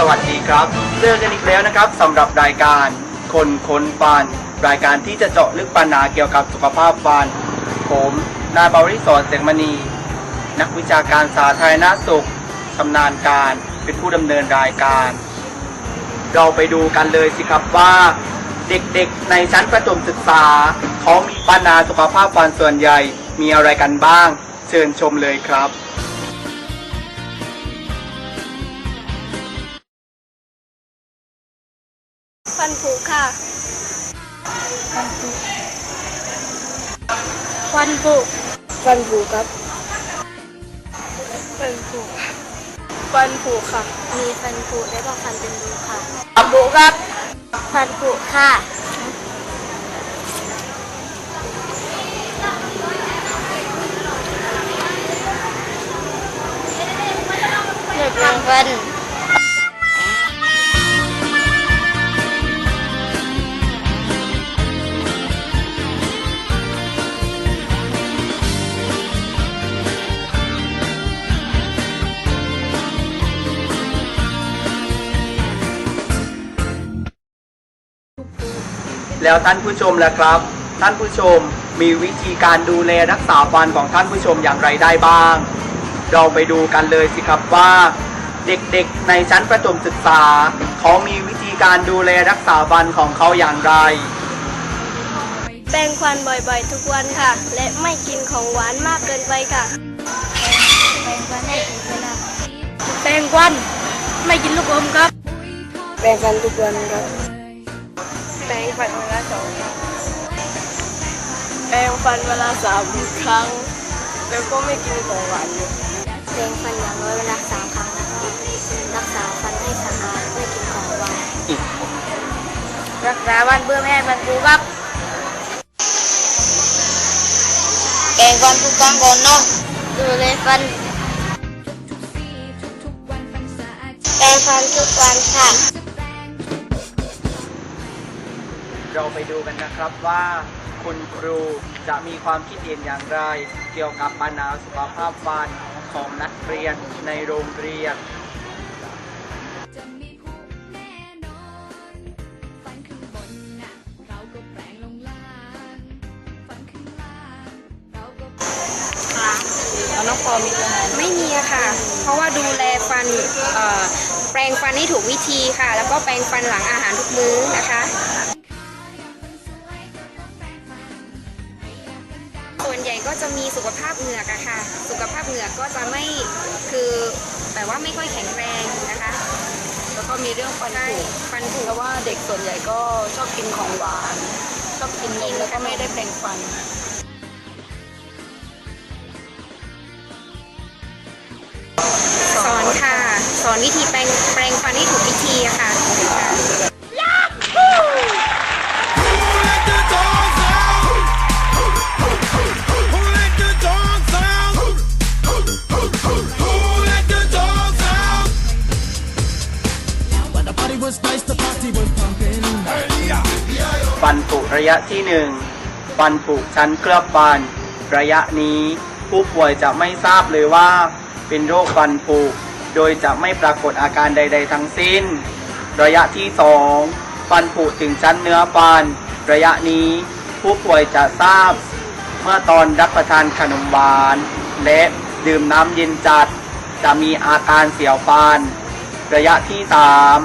สวัสดีครับเจอกันอีกแล้วนะครับสำหรับรายการคนค้นฟัน รายการที่จะเจาะลึกปัญหาเกี่ยวกับสุขภาพฟัน ผมนายบริสอนเสียงมณี นักวิชาการสาธารณสุขชำนาญการเป็นผู้ดำเนินรายการ เราไปดูกันเลยสิครับว่า เด็กๆในชั้นประถมศึกษาเขามีปัญหาสุขภาพฟันส่วนใหญ่มีอะไรกันบ้าง เชิญชมเลยครับ ฟันผุค่ะฟันผุ ฟันผุครับ ฟันผุ ฟันผุค่ะ มีฟันผุและก็ฟันเป็นรูค่ะฟันผุครับ ฟันผุค่ะเด็กฟัน แล้วท่านผู้ชมล่ะครับ ท่านผู้ชมมีวิธีการดูแลรักษาฟันของท่านผู้ชมอย่างไรได้บ้าง เราไปดูกันเลยสิครับว่า เด็กๆในชั้นประถมศึกษา เขามีวิธีการดูแลรักษาฟันของเขาอย่างไร แปรงฟันบ่อยๆ ทุกวันค่ะ และไม่กินของหวานมากเกินไปค่ะ แปรงฟันให้ถูกเวลาแปรงฟันไม่กินลูกอมครับ แปรงฟันทุกวันครับ แปรงฟันเวลาสองครั้งแปรงฟันเวลาสามครั้ง แล้วก็ไม่กินของหวานเยอะแปรงฟันอย่างน้อยเวลาสามครั้งแล้วก็รักษาฟันให้สะอาดไม่กินของหวานรักษาฟันเพื่อไม่ให้ฟันผุครับแกงฟันทุกครั้งก่อนเนาะดูเลยฟันแปรงฟันทุกวันค่ะ เราไปดูกันนะครับว่า คุณครูจะมีความคิดเห็นอย่างไร เกี่ยวกับปัญหาสุขภาพฟันของนักเรียนในโรงเรียนจะมีพุกแน่นอนฟันข้างบนน่ะเราก็แปรงลงล่างฟันข้างล่างเราก็แปรงน้องปอมีปัญหาไม่มีอะค่ะ เพราะว่าดูแลฟันแปรงฟันให้ถูกวิธีค่ะ แล้วก็แปรงฟันหลังอาหารทุกมื้อนะคะ ก็จะมีสุขภาพเหงือกอะค่ะ สุขภาพเหงือกก็จะไม่คือแบบว่าไม่ค่อยแข็งแรงนะคะ แล้วก็มีเรื่องฟันใช่ผุฟันผุเพราะว่าเด็กส่วนใหญ่ก็ชอบกินของหวาน ชอบกินนมแล้วก็ไม่ได้แปรงฟันสอนค่ะ สอนวิธีแปรงแปรงฟันให้ถูกวิธีอะค่ะค่ะ ระยะที่หนึ่งฟันผุชั้นเคลือบฟัน ระยะนี้ผู้ป่วยจะไม่ทราบเลยว่า เป็นโรคฟันผุโดยจะไม่ปรากฏอาการใด ๆ ทั้งสิ้น ระยะที่สองฟันผุถึงชั้นเนื้อฟัน ระยะนี้ผู้ป่วยจะทราบ เมื่อตอนรับประทานขนมหวาน และดื่มน้ำเย็นจัด จะมีอาการเสียวฟัน ระยะที่สาม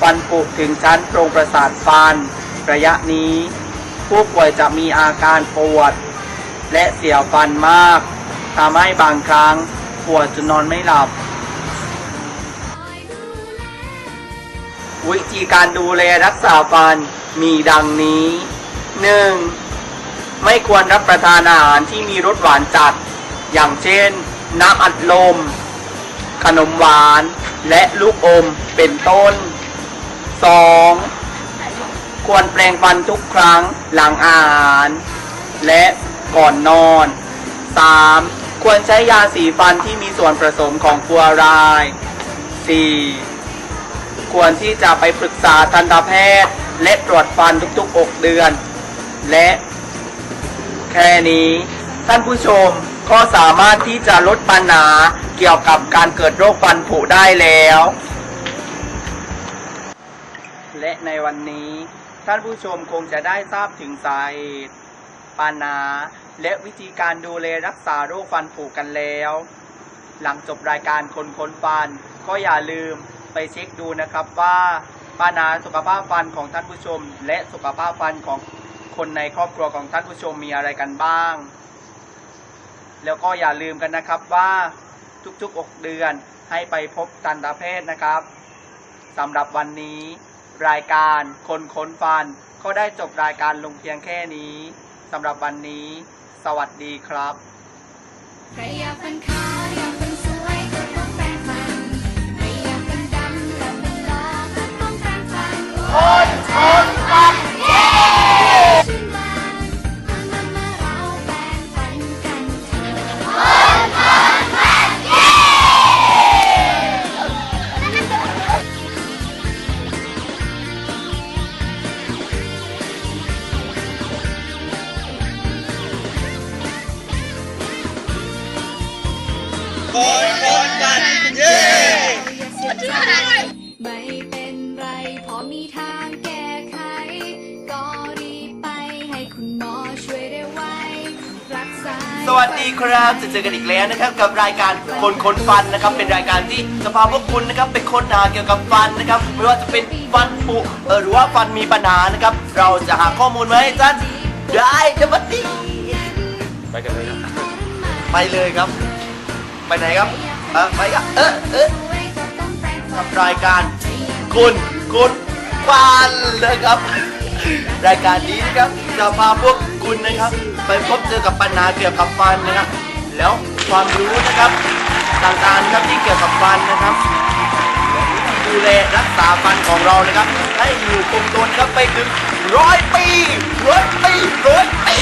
ฟันผุถึงชั้นโพรงประสาทฟัน ระยะนี้ ผู้ป่วยจะมีอาการปวด และเสียวฟันมากทำให้บางครั้งปวดจนนอนไม่หลับ วิธีการดูแลรักษาฟันมีดังนี้ 1. ไม่ควรรับประทานอาหารที่มีรสหวานจัด อย่างเช่น น้ำอัดลม ขนมหวาน และลูกอมเป็นต้น 2. ควรแปรงฟันทุกครั้งหลังอาหาร และก่อนนอน 3. ควรใช้ยาสีฟันที่มีส่วนผสมของฟลูออไรด์ 4. ควรที่จะไปปรึกษาทันตแพทย์ และตรวจฟันทุกๆ 6 เดือน และแค่นี้ ท่านผู้ชมก็สามารถที่จะลดปัญหาเกี่ยวกับการเกิดโรคฟันผุได้แล้ว และในวันนี้ ท่านผู้ชมคงจะได้ทราบถึงสาเหตุปัญหาและวิธีการดูแลรักษาโรคฟันผุกันแล้ว หลังจบรายการคนค้นฟัน ก็อย่าลืมไปเช็คดูนะครับว่าปัญหาสุขภาพฟันของท่านผู้ชม และสุขภาพฟันของคนในครอบครัวของท่านผู้ชมมีอะไรกันบ้าง แล้วก็อย่าลืมกันนะครับว่าทุกๆอกเดือนให้ไปพบทันตแพทย์นะครับสำหรับวันนี้ รายการคนค้นฟัน ก็ได้จบรายการลงเพียงแค่นี้สำหรับวันนี้ สวัสดีครับ ไม่เป็นไรพอมีทางแก้ไข ก็รีบไปให้คุณหมอช่วยได้ไวรักษา สวัสดีครับจะเจอกันอีกแล้วนะครับกับรายการคนค้นฟันนะครับ เป็นรายการที่จะพาพวกคุณนะครับไปค้นหาเกี่ยวกับฟันนะครับไม่ว่าจะเป็นฟันผุเออหรือว่าฟันมีปัญหานะครับ เราจะหาข้อมูลมาให้ท่านได้เดี๋ยวมาดีไปกันเลยครับไปเลยครับ ไปไหนครับเออไปครับเออเออ กับรายการคุณคุณฟันนะครับ รายการนี้นะครับจะพาพวกคุณนะครับ ไปพบเจอกับปัญหาเกี่ยวกับฟันนะครับ แล้วความรู้นะครับต่างๆนะครับที่เกี่ยวกับฟันนะครับดูแลรักษาฟันของเรานะครับ ให้อยู่คงทนครับไปถึงร้อยปีร้อยปีร้อยปี